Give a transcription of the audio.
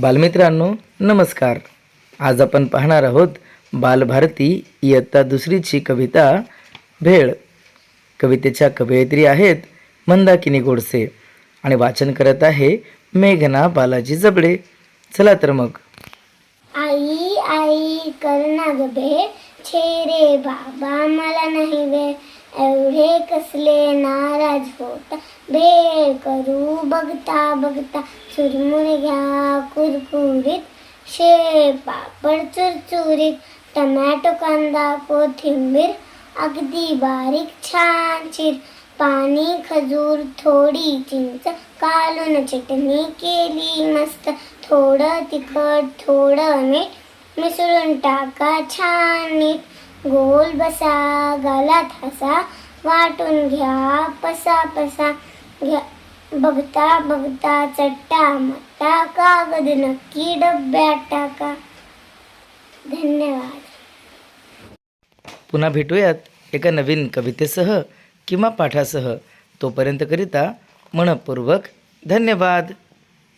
बालमित्रांनो नमस्कार. आज आपण पाहणार आहोत बालभारती इयत्ता दुसरीची कविता भेळ. कवितेच्या कवयित्री आहेत मंदाकिनी गोडसे आणि वाचन करत आहे मेघना बालाजी जबडे. चला तर मग. आई आई करणार भेळ. छे रे बाबा मला नाही वेळ. एवढे कसले नाराज होता. भेळ करू बघता बघता चुरमुरग्या कुरकुरीत शे पापड चुरचुरीत टमॅटो कांदा कोथिंबीर अगदी बारीक छान चिर पाणी खजूर थोडी चिंच कालून चटणी केली मस्त. थोडं तिखट थोडं मीठ मिसळून टाका छान नीट गोल बसा गालात हसा वाटून घ्या पसा पसा घ्या. बघता बघता चट्टा मट्टा कागद नक्की डब्यात टाका. धन्यवाद. पुन्हा भेटूयात एका नवीन कवितेसह किंवा पाठासह. तोपर्यंत करिता मनपूर्वक धन्यवाद.